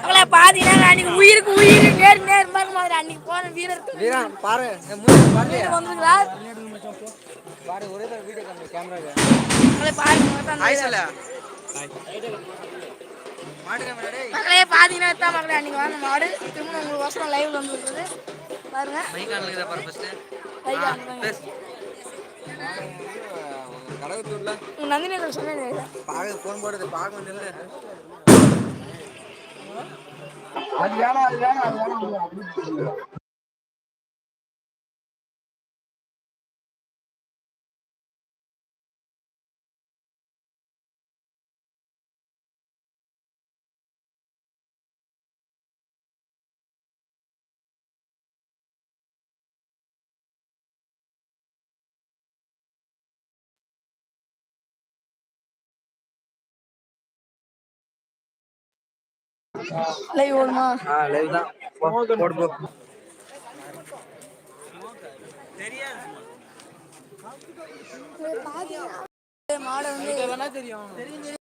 அவங்கள பாத்தீங்கன்னா அன்னைக்கு உயிருக்கு உயிர் நேர் நேர் மாதிரி அன்னைக்கு போன வீரர் வீரன் பாரு வந்திருக்கிறார் பாரு. ஒரே தடவை வீடியோ காமி கேமரா பாருங்க மக்களே பாத்தீங்கன்னா தான் மக்களே அன்னைக்கு வாங்க மாடு. திரும்ப உங்களுக்கு வருஷம் லைவ்ல வந்துருக்குது. பாருங்க. கடவுத்தூர்ல நந்தினி சொன்னேன் பாக ஃபோன் போடுறது பாக வந்து இல்ல. அது வேணாம் அது வேணாம் அது வேணாம் லைவ் ஓடுமா? ஆ லைவ் தான். போடு போ. மாடை வந்து தெரியும்